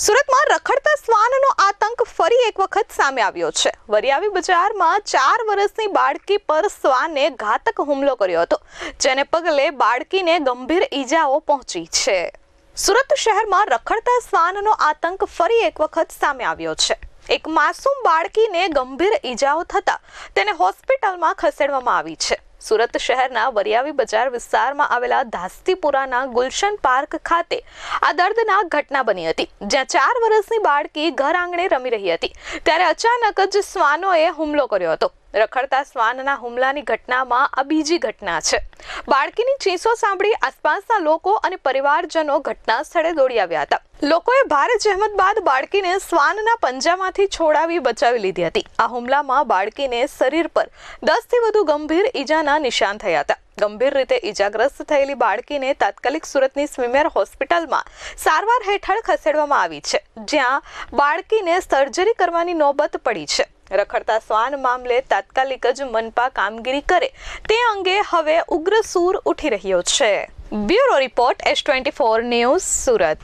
સુરતમાં રખડતા શ્વાનનો આતંક ફરી એક વખત સામે આવ્યો છે. વરિયાવી બજારમાં ચાર વર્ષની બાળકી પર શ્વાને ઘાતક હુમલો કર્યો હતો, જેને પગલે બાળકીને ગંભીર ઈજાઓ પહોંચી છે. સુરત શહેરમાં રખડતા શ્વાનનો આતંક ફરી એક વખત સામે આવ્યો છે. એક માસૂમ બાળકીને ગંભીર ઈજાઓ થતા તેને હોસ્પિટલમાં ખસેડવામાં આવી છે. સુરત શહેરના વરિયાવી બજાર વિસ્તારમાં આવેલા ધાસ્તીપુરાના ગુલશન પાર્ક ખાતે આ દર્દનાક ઘટના બની હતી. જ્યાં ચાર વર્ષની બાળકી ઘર આંગણે રમી રહી હતી. ત્યારે અચાનક જ શ્વાનોએ હુમલો કર્યો હતો. રખડતા શ્વાનના હુમલાની ઘટનામાં આ બીજી ઘટના છે. બાળકીની ચીસો સાંભળી આસપાસના લોકો અને પરિવારજનો ઘટના સ્થળે દોડી આવ્યા હતા. લોકોએ ભારે જહેમત બાદ બાળકીને શ્વાનના પંજામાંથી છોડાવી બચાવી લીધી હતી. આ હુમલામાં બાળકીને શરીર પર દસથી વધુ ગંભીર ઈજાના નિશાન થયા હતા. ગંભીર રીતે ઈજાગ્રસ્ત થયેલી બાળકીને તાત્કાલિક સુરતની સ્વિમેર હોસ્પિટલમાં સારવાર હેઠળ ખસેડવામાં આવી છે, જ્યાં બાળકીને સર્જરી કરવાની નોબત પડી છે. રખડતા શ્વાન મામલે તાત્કાલિક જ મનપા કામગીરી કરે તે અંગે હવે ઉગ્ર સૂર ઉઠી રહ્યો છે. Bureau report S twenty four news Surat.